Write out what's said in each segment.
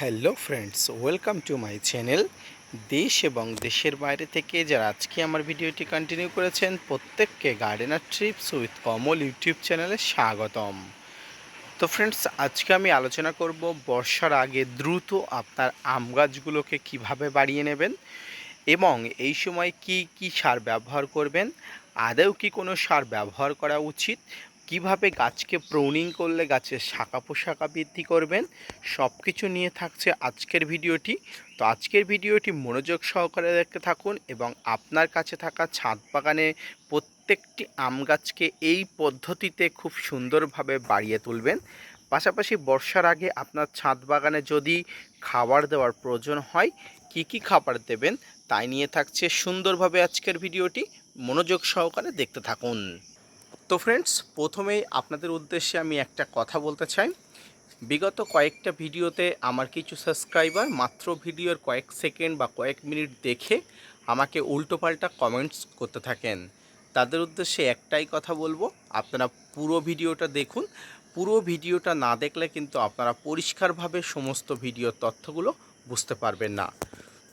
Hello friends welcome to my channel দেশ এবং দেশের বাইরে থেকে যারা আজকে আমার ভিডিওটি কন্টিনিউ করেছেন, প্রত্যেককে gardener trips with Kamal YouTube চ্যানেলে স্বাগতম। তো ফ্রেন্ডস আজকে আমি আলোচনা করব বর্ষার আগে দ্রুত আপনার আম গাছগুলোকে কীভাবে বাড়িয়ে নেবেন এবং এই সময় কি কি সার ব্যবহার করবেন আদৌ কি কোনো সার ব্যবহার করা উচিত কীভাবে গাছকে প্রুনিং করলে গাছের শাখা পোশাখা বৃদ্ধি করবেন সব কিছু নিয়ে থাকছে আজকের ভিডিওটি। তো আজকের ভিডিওটি মনোযোগ সহকারে দেখতে থাকুন এবং আপনার কাছে থাকা ছাদ বাগানে প্রত্যেকটি আম গাছকে এই পদ্ধতিতে খুব সুন্দরভাবে বাড়িয়ে তুলবেন। পাশাপাশি বর্ষার আগে আপনার ছাদ বাগানে যদি খাবার দেওয়ার প্রয়োজন হয়, কি কি খাবার দেবেন, তাই নিয়ে থাকছে সুন্দরভাবে আজকের ভিডিওটি। মনোযোগ সহকারে দেখতে থাকুন। তো ফ্রেন্ডস প্রথমেই আপনাদের উদ্দেশ্যে আমি একটা কথা বলতে চাই। বিগত কয়েকটা ভিডিওতে আমার কিছু সাবস্ক্রাইবার মাত্র ভিডিওর কয়েক সেকেন্ড বা কয়েক মিনিট দেখে আমাকে উল্টোপাল্টা কমেন্টস করতে থাকেন। তাদের উদ্দেশ্যে একটাই কথা বলব, আপনারা পুরো ভিডিওটা দেখুন। পুরো ভিডিওটা না দেখলে কিন্তু আপনারা পরিষ্কারভাবে সমস্ত ভিডিওর তথ্যগুলো বুঝতে পারবেন না।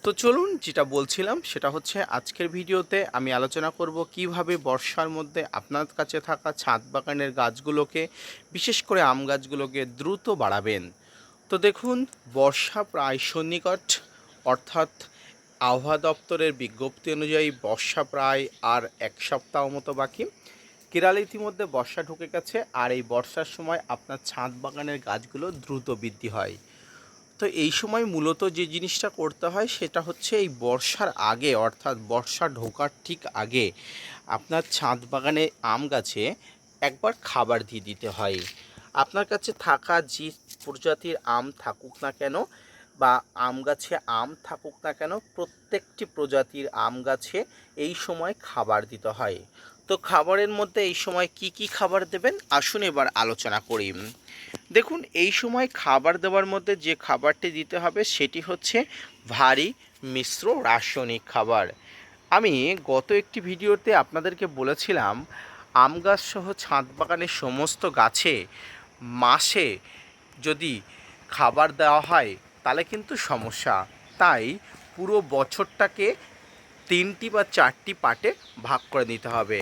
তো চলুন যেটা বলছিলাম সেটা হচ্ছে আজকের ভিডিওতে আমি আলোচনা করব কীভাবে বর্ষার মধ্যে আপনার কাছে থাকা ছাদ বাগানের গাছগুলোকে, বিশেষ করে আম গাছগুলোকে দ্রুত বাড়াবেন। তো দেখুন, বর্ষা প্রায় সন্নিকট, অর্থাৎ আবহাওয়া দপ্তরের বিজ্ঞপ্তি অনুযায়ী বর্ষা প্রায় আর এক সপ্তাহ মতো বাকি। কেরালে ইতিমধ্যে বর্ষা ঢুকে গেছে, আর এই বর্ষার সময় আপনার ছাদ বাগানের গাছগুলো দ্রুত বৃদ্ধি হয়। তো এই সময় মূলত যে জিনিসটা করতে হয় সেটা হচ্ছে এই বর্ষার আগে, অর্থাৎ বর্ষা ঢোকার ঠিক আগে আপনার ছাদ বাগানে আম গাছে একবার খাবার দিয়ে দিতে হয়। আপনার কাছে থাকা যে প্রজাতির আম থাকুক না কেন বা আম গাছে আম থাকুক না কেন, প্রত্যেকটি প্রজাতির আম গাছে এই সময় খাবার দিতে হয়। তো খাবারের মধ্যে এই সময় কি কি খাবার দেবেন? আসুন এবার আলোচনা করি। দেখুন, এই সময় খাবার দেওয়ার মধ্যে যে খাবারটি দিতে হবে সেটি হচ্ছে ভারী মিশ্র রাসায়নিক খাবার। আমি গত একটি ভিডিওতে আপনাদেরকে বলেছিলাম, আম গাছ সহ ছাদ বাগানের সমস্ত গাছে মাসে যদি খাবার দেওয়া হয়, তাহলে কিন্তু সমস্যা। তাই পুরো বছরটাকে তিনটি বা চারটি পার্টে ভাগ করে নিতে হবে।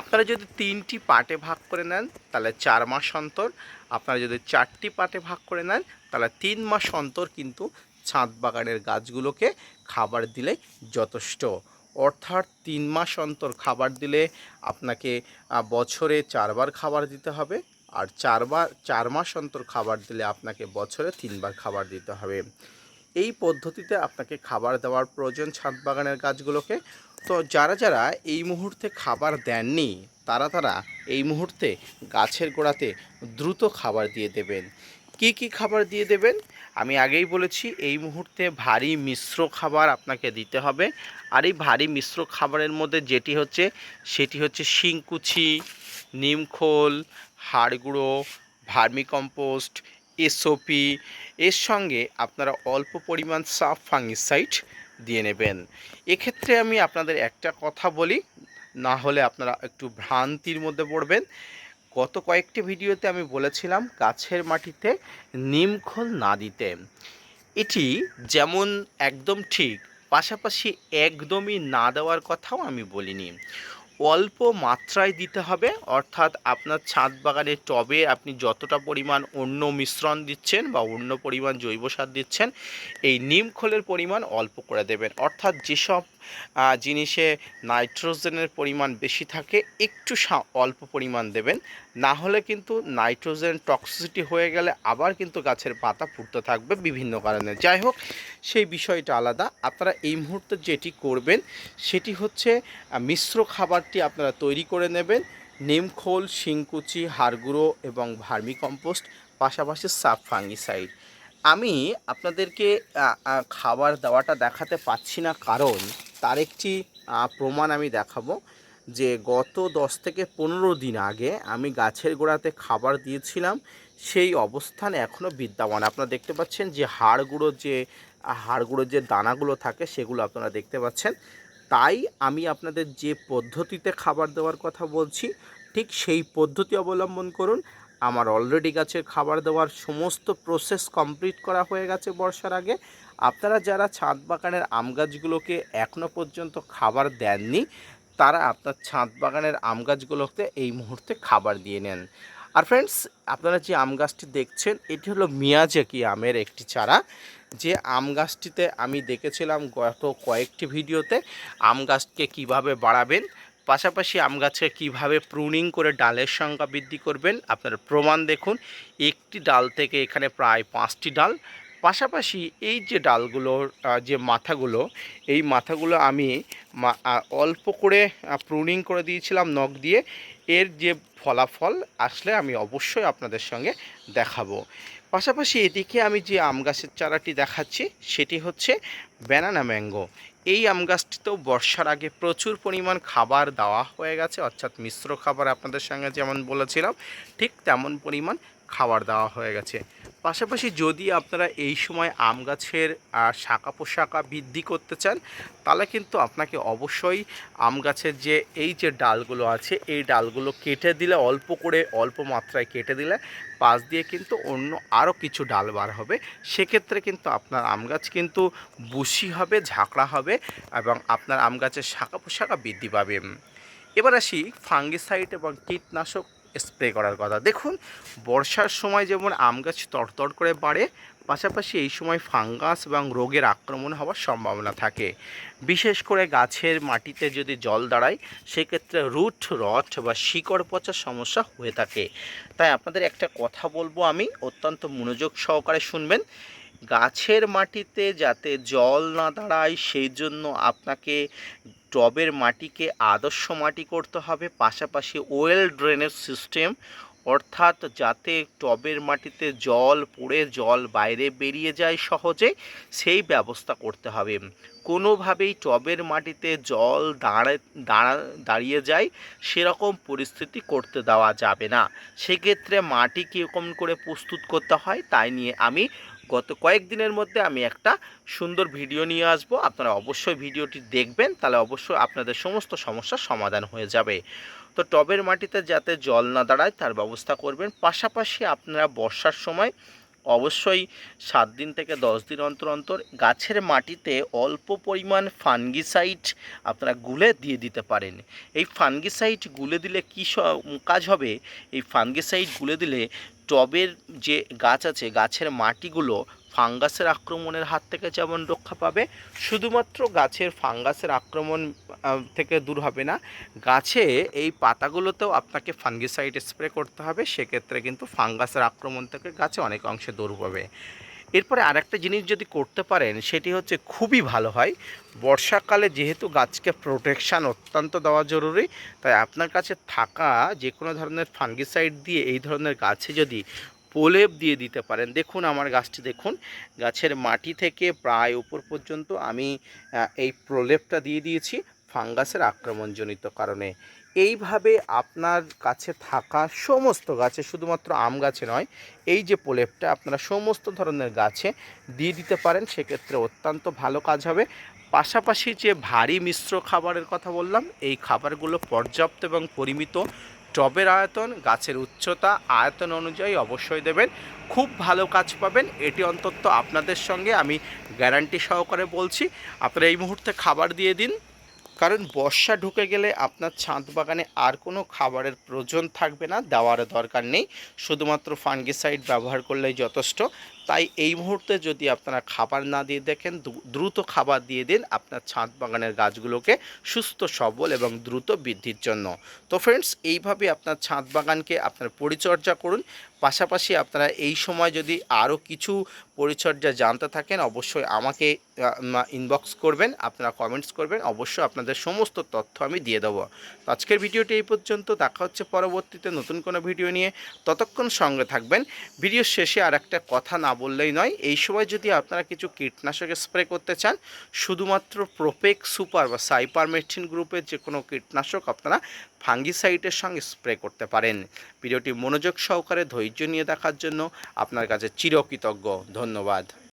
আপনারা যদি তিনটি পার্টে ভাগ করে নেন, তাহলে চার মাস অন্তর। আপনারা যদি চারটি পার্টে ভাগ করে নেন, তাহলে তিন মাস অন্তর কিন্তু ছাদ বাগানের গাছগুলোকে খাবার দিলে যথেষ্ট। অর্থাৎ তিন মাস অন্তর খাবার দিলে আপনাকে বছরে চারবার খাবার দিতে হবে আর চারবার, চার মাস অন্তর খাবার দিলে আপনাকে বছরে তিনবার খাবার দিতে হবে। এই পদ্ধতিতে আপনাকে খাবার দেওয়ার প্রয়োজন ছাদ বাগানের গাছগুলোকে। তো যারা যারা এই মুহূর্তে খাবার দেননি, তারা তারা এই মুহূর্তে গাছের গোড়াতে দ্রুত খাবার দিয়ে দেবেন। কি কি খাবার দিয়ে দেবেন? আমি আগেই বলেছি, এই মুহূর্তে ভারী মিশ্র খাবার আপনাকে দিতে হবে। আর এই ভারী মিশ্র খাবারের মধ্যে যেটি হচ্ছে, সেটি হচ্ছে শিংকুচি, নিমখোল, হাড়গুঁড়ো, ভার্মিকম্পোস্ট এসওপি এর সঙ্গে আপনারা অল্প পরিমাণ সাফ ফাঙ্গিসাইড দিয়ে নেবেন। এক্ষেত্রে আমি আপনাদের একটা কথা বলি, না হলে আপনারা একটু ভ্রান্তির মধ্যে পড়বেন। গত কয়েকটি ভিডিওতে আমি বলেছিলাম গাছের মাটিতে নিমখোল না দিতে। এটি যেমন একদম ঠিক, পাশাপাশি একদমই না দেওয়ার কথাও আমি বলিনি। অল্প মাত্রায় দিতে হবে। অর্থাৎ আপনার ছাদ বাগানের টবে আপনি যতটা পরিমাণ অন্য মিশ্রণ দিচ্ছেন বা অন্য পরিমাণ জৈব সার দিচ্ছেন, এই নিম খোলের পরিমাণ অল্প করে দেবেন। অর্থাৎ যেসব জিনিসে নাইট্রোজেনের পরিমাণ বেশি থাকে, একটু অল্প পরিমাণ দেবেন। না হলে কিন্তু নাইট্রোজেন টক্সিসিটি হয়ে গেলে আবার কিন্তু গাছের পাতা পুড়তে থাকবে বিভিন্ন কারণে। যাই হোক সেই বিষয়টা আলাদা। আপনারা এই মুহূর্তে যেটি করবেন, সেটি হচ্ছে মিশ্র খাবারটি আপনারা তৈরি করে নেবেন। নিমখোল, শিংকুচি, হাড়গুঁড়ো এবং ভার্মি কম্পোস্ট পাশাপাশি সাব ফাঙ্গিসাইড। আমি আপনাদেরকে খাবার দেওয়াটা দেখাতে পাচ্ছি না, কারণ তার একটি প্রমাণ আমি দেখাবো যে গত দশ থেকে পনেরো দিন আগে আমি গাছের গোড়াতে খাবার দিয়েছিলাম। সেই অবস্থান এখনও বিদ্যমান। আপনারা দেখতে পাচ্ছেন যে হাড়গুঁড়ো যে হাড়গুঁড়োর যে দানাগুলো থাকে সেগুলো আপনারা দেখতে পাচ্ছেন। তাই আমি আপনাদের যে পদ্ধতিতে খাবার দেওয়ার কথা বলছি, ঠিক সেই পদ্ধতি অবলম্বন করুন। আমার অলরেডি গাছের খাবার দেওয়ার সমস্ত প্রসেস কমপ্লিট করা হয়ে গেছে বর্ষার আগে। আপনারা যারা ছাদ বাগানের আম গাছগুলোকে এখনও পর্যন্ত খাবার দেননি, তারা আপনার ছাদ বাগানের আম গাছগুলোতে এই মুহূর্তে খাবার দিয়ে নেন। আর ফ্রেন্ডস আপনারা যে আম গাছটি দেখছেন, এটি হলো মিয়াজাকি আমের একটি চারা। যে আম গাছটিতে আমি দেখেছিলাম গত কয়েকটি ভিডিওতে আম গাছকে কীভাবে বাড়াবেন, পাশাপাশি আম গাছকে কীভাবে প্রুনিং করে ডালের সংখ্যা বৃদ্ধি করবেন, আপনার প্রমাণ দেখুন। একটি ডাল থেকে এখানে প্রায় পাঁচটি ডাল। পাশাপাশি এই যে ডালগুলোর যে মাথাগুলো, এই মাথাগুলো আমি অল্প করে প্রুনিং করে দিয়েছিলাম নখ দিয়ে। এর যে ফলাফল আসলে আমি অবশ্যই আপনাদের সঙ্গে দেখাবো। পাশাপাশি এদিকে আমি যে আম গাছের চারাটি দেখাচ্ছি, সেটি হচ্ছে ব্যানানা ম্যাঙ্গো এই আম গাছটিতেও বর্ষার আগে প্রচুর পরিমাণ খাবার দেওয়া হয়ে গেছে, অর্থাৎ মিশ্র খাবার আপনাদের সঙ্গে যেমন বলেছিলাম, ঠিক তেমন পরিমাণ খাবার দেওয়া হয়ে গেছে। পাশাপাশি যদি আপনারা এই সময় আম গাছের শাখা পোশাকা বৃদ্ধি করতে চান, তাহলে কিন্তু আপনাকে অবশ্যই আম গাছের যে, এই যে ডালগুলো আছে, এই ডালগুলো কেটে দিলে, অল্প করে, অল্প মাত্রায় কেটে দিলে, পাশ দিয়ে কিন্তু অন্য আরও কিছু ডাল বার হবে। সেক্ষেত্রে কিন্তু আপনার আম গাছ কিন্তু বুশি হবে, ঝাঁকড়া হবে এবং আপনার আম গাছের শাখা পোশাকা বৃদ্ধি পাবে। এবার আসি ফাঙ্গিসাইড এবং কীটনাশক স্প্রে করার কথা। দেখুন, বর্ষার সময় যেমন আম গাছ তরতর করে বাড়ে, পাশাপাশি এই সময় ফাঙ্গাস এবং রোগের আক্রমণ হওয়ার সম্ভাবনা থাকে। বিশেষ করে গাছের মাটিতে যদি জল দাঁড়ায়, সেক্ষেত্রে রুট রট বা শিকড় পচার সমস্যা হয়ে থাকে। তাই আপনাদের একটা কথা বলব আমি, অত্যন্ত মনোযোগ সহকারে শুনবেন। গাছের মাটিতে যাতে জল না দাঁড়ায়, সেই জন্য আপনাকে টবের মাটিকে আদর্শ মাটি করতে হবে। পাশাপাশি ওয়েল ড্রেনেজ সিস্টেম, অর্থাৎ যাতে টবের মাটিতে জল পড়ে, জল বাইরে বেরিয়ে যায় সহজে, সেই ব্যবস্থা করতে হবে। কোনোভাবেই টবের মাটিতে জল দাঁড়া দাঁড়া, দাঁড়িয়ে যায়, সেরকম পরিস্থিতি করতে দেওয়া যাবে না। সেক্ষেত্রে মাটি কীরকম করে প্রস্তুত করতে হয়, তাই নিয়ে আমি গত কয়েকদিনের মধ্যে আমি একটা সুন্দর ভিডিও নিয়ে আসব। আপনারা অবশ্যই ভিডিওটি দেখবেন, তাহলে অবশ্যই আপনাদের সমস্ত সমস্যার সমাধান হয়ে যাবে। তো টবের মাটিতে যাতে জল না দাঁড়ায়, তার ব্যবস্থা করবেন। পাশাপাশি আপনারা বর্ষার সময় অবশ্যই সাত দিন থেকে দশ দিন অন্তর অন্তর গাছের মাটিতে অল্প পরিমাণ ফানগিসাইড আপনারা গুলে দিয়ে দিতে পারেন। এই ফানগিসাইড গুলে দিলে কী কাজ হবে? এই ফানগিসাইড গুলে দিলে টবের যে গাছ আছে, গাছের মাটিগুলো ফাঙ্গাসের আক্রমণের হাত থেকে যেমন রক্ষা পাবে, শুধুমাত্র গাছের ফাঙ্গাসের আক্রমণ থেকে দূর হবে না। গাছে এই পাতাগুলোতেও আপনাকে ফাঙ্গিসাইড স্প্রে করতে হবে, সেক্ষেত্রে কিন্তু ফাঙ্গাসের আক্রমণ থেকে গাছে অনেক অংশে দূর পাবে এরপরে আরেকটা জিনিস যদি করতে পারেন, সেটি হচ্ছে খুবই ভালো হয়। বর্ষাকালে যেহেতু গাছকে প্রোটেকশান অত্যন্ত দেওয়া জরুরি, তাই আপনার কাছে থাকা যে কোনো ধরনের ফাঙ্গিসাইড দিয়ে এই ধরনের গাছে যদি প্রলেপ দিয়ে দিতে পারেন, দেখুন আমার গাছটি দেখুন, গাছের মাটি থেকে প্রায় উপর পর্যন্ত আমি এই প্রলেপটা দিয়ে দিয়েছি, ফাঙ্গাসের আক্রমণজনিত কারণে। এইভাবে আপনার কাছে থাকা সমস্ত গাছে, শুধুমাত্র আম গাছে নয়, এই যে প্রলেপটা আপনারা সমস্ত ধরনের গাছে দিয়ে দিতে পারেন, সেক্ষেত্রে অত্যন্ত ভালো কাজ হবে। পাশাপাশি যে ভারী মিশ্র খাবারের কথা বললাম, এই খাবারগুলো পর্যাপ্ত এবং পরিমিত টবের আয়তন, গাছের উচ্চতা, আয়তন অনুযায়ী অবশ্যই দেবেন। খুব ভালো কাজ পাবেন, এটি অন্তত আপনাদের সঙ্গে আমি গ্যারান্টি সহকারে বলছি। আপনারা এই মুহূর্তে খাবার দিয়ে দিন কারণ বর্ষা ঢুকে গেলে আপনার ছাদ বাগানে আর কোনো খাবারের প্রয়োজন থাকবে না দেওয়ার দরকার নেই। শুধুমাত্র ফাঙ্গিসাইড ব্যবহার করলেই যথেষ্ট। তাই এই মুহূর্তে যদি আপনারা খাবার না দিয়ে দেখেন দ্রু- দ্রুত খাবার দিয়ে দিন আপনার ছাদ বাগানের গাছগুলোকে সুস্থ, সবল এবং দ্রুত বৃদ্ধির জন্য। তো ফ্রেন্ডস এইভাবে আপনার ছাদ বাগানকে আপনার পরিচর্যা করুন। পাশাপাশি আপনারা এই সময় যদি আরও কিছু পরিচর্যা জানতে থাকেন, অবশ্যই আমাকে ইনবক্স করবেন, আপনারা কমেন্টস করবেন, অবশ্যই আপনাদের সমস্ত তথ্য আমি দিয়ে দেবো। তো আজকের ভিডিওটি এই পর্যন্ত, দেখা হচ্ছে পরবর্তীতে নতুন কোনো ভিডিও নিয়ে। ততক্ষণ সঙ্গে থাকবেন। ভিডিওর শেষে আর একটা কথা না বললেই নয়, এই সময় যদি আপনারা কিছু কীটনাশক স্প্রে করতে চান, শুধুমাত্র প্রোপেক সুপার বা সাইপারমেথিন গ্রুপের যে কোনো কীটনাশক আপনারা ফাঙ্গিসাইটের সঙ্গে স্প্রে করতে পারেন। ভিডিওটি মনোযোগ সহকারে ধৈর্য নিয়ে দেখার জন্য আপনার কাছে চিরকৃতজ্ঞ। ধন্যবাদ।